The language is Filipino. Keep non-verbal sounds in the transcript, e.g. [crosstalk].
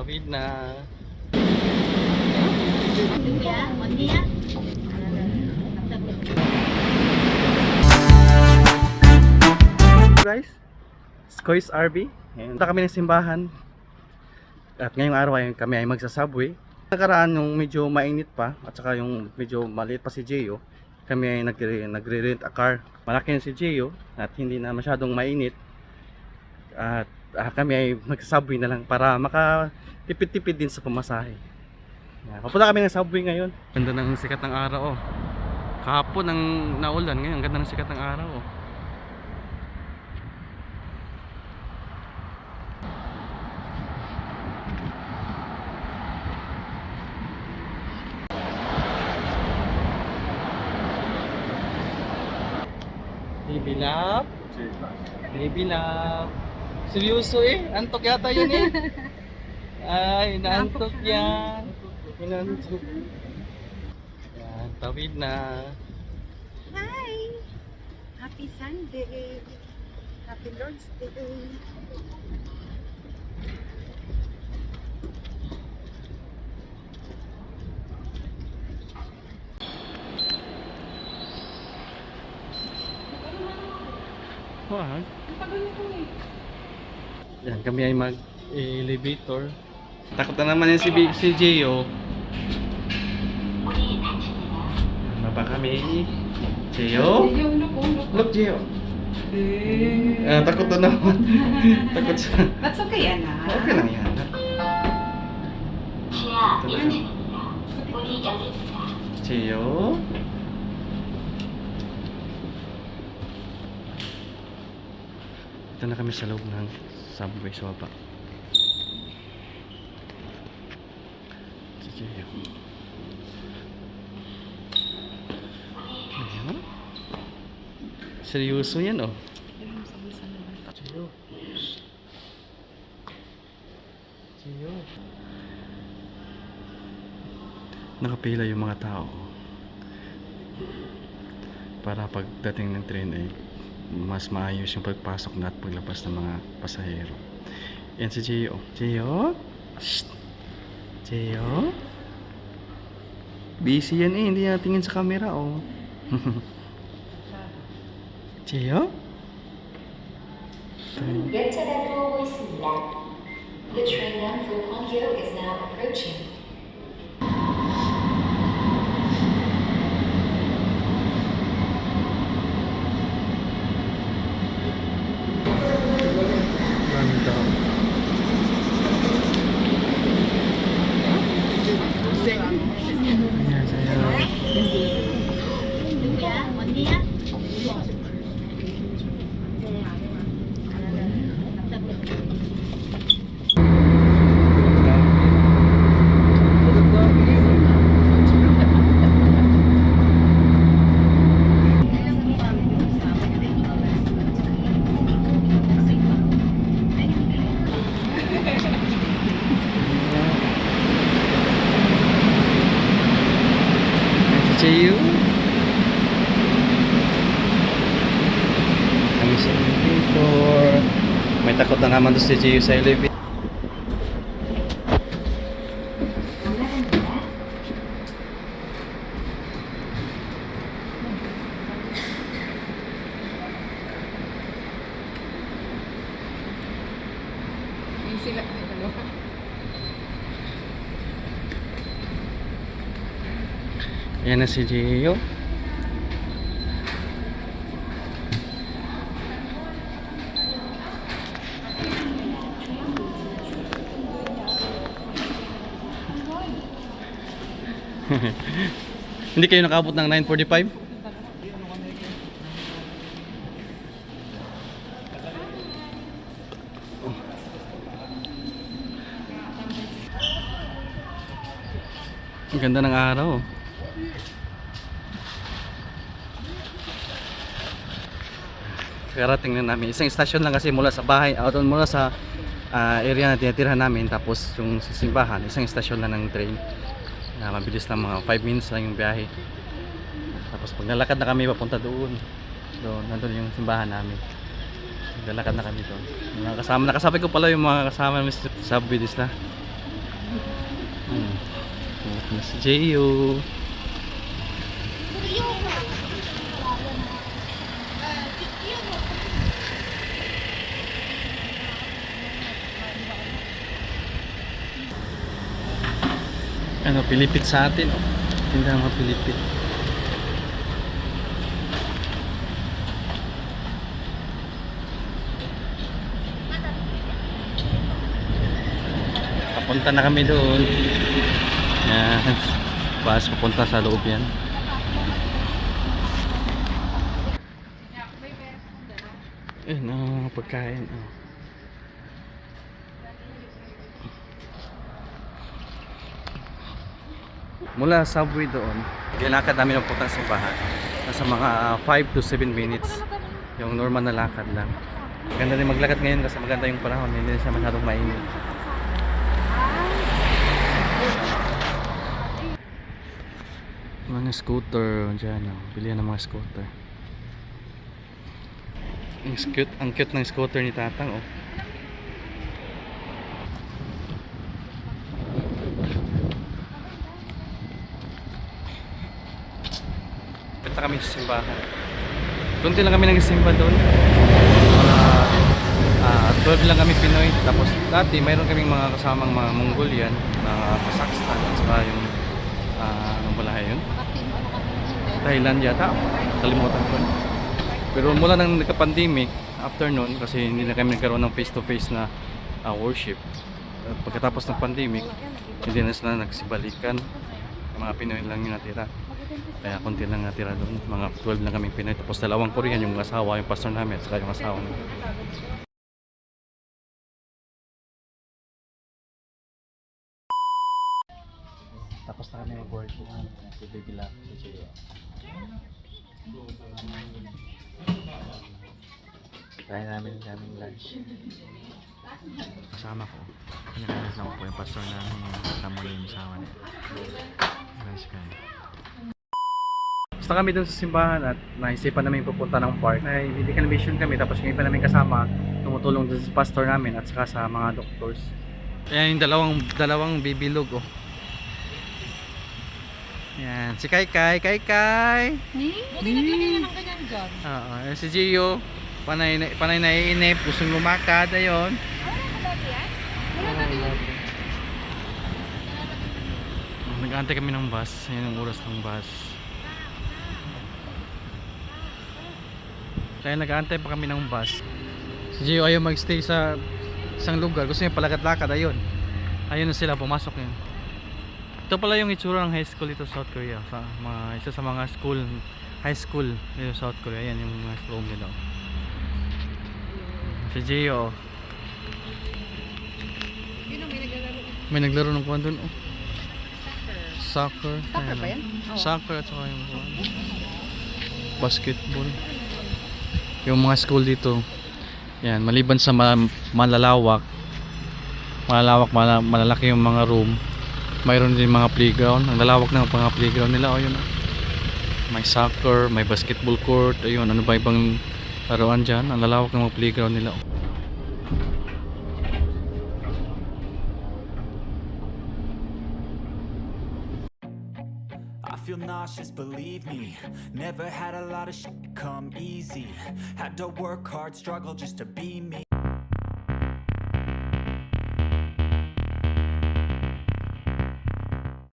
tawid na. Ya, buen día. guys. Skoys RV. Punta kami ng simbahan. At ngayong araw ay kami ay magsasubway. Nakaraan yung medyo mainit pa at saka yung medyo maliit pa si Gio. Kami ay nagre- nagre-rent a car. Malaki na si Gio at hindi na masyadong mainit. At ah, kami ay magsasubway na lang para makatipid-tipid din sa pamasahe. Ayan. Papunta kami ng subway ngayon. Ganda ng sikat ng araw oh. Kahapon ang naulan ngayon, ang ganda ng sikat ng araw oh. Baby love. Baby love. Seryoso eh. Antok yata yun eh. Ay, naantok yan. Inantok. Yan, tawid na. Hi. Happy Sunday. Happy Lord's Day. Wag. Yan, kami ay mag-elevator. Takot na naman yan si, B- si Gio. Baba kami. Gio? Look, Gio. Ah, takot na naman. [laughs] takot siya. That's okay, anak. Okay lang yan. Gio? Ito na kami sa loob ng subway. Si Gio. Ayan. Seryoso yan oh. Gio. Gio. Nakapila yung mga tao. Para pagdating ng train ay mas maayos yung pagpasok na at paglabas ng mga pasahero. Yan si Gio. Gio? Shh! Gio? Busy yan eh. Hindi natingin sa camera oh. [laughs] Gio? Red Tadano, Sila. The train run for Hwangyo is now approaching. Yeah. Elevator. May takot na naman doon si Gio sa elevator. Ayan na si Gio. [laughs] Hindi kayo nakabot ng 9.45? Ang ganda ng araw. Karating na namin. Isang stasyon lang kasi mula sa bahay, out mula sa ah, area na tinitirahan namin tapos yung simbahan, isang stasyon lang ng train. Na mabilis lang mga 5 minutes lang yung biyahe. Tapos pag nalakad na kami papunta doon, doon nandun yung simbahan namin. Naglalakad na kami doon. Mga kasama, nakasabay ko pala yung mga kasama namin sa subway na. Hmm. Tulog na Ano, Pilipit sa atin. Oh. Tinda mga Pilipit. Papunta na kami doon. Yan. Bus papunta sa loob yan. Ang mga pagkain. Oh. Mula subway doon, ginakad namin ang putang simbahan. Nasa mga 5 to 7 minutes. Yung normal na lakad lang. Maganda din maglakad ngayon kasi maganda yung panahon. Hindi siya masyadong mainit. Mga scooter dyan. Oh. Bilihan ng mga scooter. Ang cute, ang cute ng scooter ni Tatang. Oh. Punta kami sa simbahan. Kunti lang kami nagsimba doon. Ah, 12 lang kami Pinoy. Tapos dati mayroon kaming mga kasamang mga Mongolian na Kazakhstan at saka yung ah, anong balahay yun? Thailand yata. Kalimutan ko. Pero mula nang nagka-pandemic, after kasi hindi na kami nagkaroon ng face-to-face na ah, worship. At pagkatapos ng pandemic, hindi na sila nagsibalikan. Mga Pinoy lang yung natira. Kaya konti lang natira doon. Mga 12 lang kami Pinoy. Tapos dalawang Korean, yung asawa, yung pastor namin, at saka yung asawa namin. Tapos na kami mag-worship si Baby Love, si Chio. Kaya namin kaming lunch. Kasama ko. Kanya-kanya lang po yung pastor namin yung kasama niya yung asawa niya. Nice guy. Basta kami dun sa simbahan at naisipan namin pupunta ng park. Ay, medical mission kami tapos ngayon pa namin kasama tumutulong dun sa pastor namin at saka sa mga doctors. Ayan yung dalawang, dalawang bibilog oh. Yan, si Kai Kai, Kai Kai. Buti naglagay na ng ganyan dyan. Oo, yan si Gio. Panay, na- panay naiinip, gusto lumakad, ayun. Nag-aantay kami ng bus. Yan ang oras ng bus. Kaya nag-aantay pa kami ng bus. Si Gio ayaw magstay sa isang lugar. Gusto niya palakad-lakad. Ayun. Ayun na sila. Pumasok yun. Ito pala yung itsura ng high school dito sa South Korea. Sa mga, isa sa mga school, high school dito sa South Korea. Yan yung mga room nila. Si Gio. Yun may naglalaro. May naglaro ng kuwan doon. Oh. Soccer. Soccer Ayan, ba oh. yan? Oo. Soccer at saka yung kuwan. basketball. Yung mga school dito. Yan, maliban sa ma- malalawak, malalawak, mala- malalaki yung mga room. Mayroon din mga playground. Ang lalawak ng mga playground nila. Oh, yun. oh. May soccer, may basketball court. Ayun, ano ba ibang laruan dyan? Ang lalawak ng mga playground nila. oh. Feel nauseous, believe me. Never had a lot of shit come easy. Had to work hard, struggle just to be me.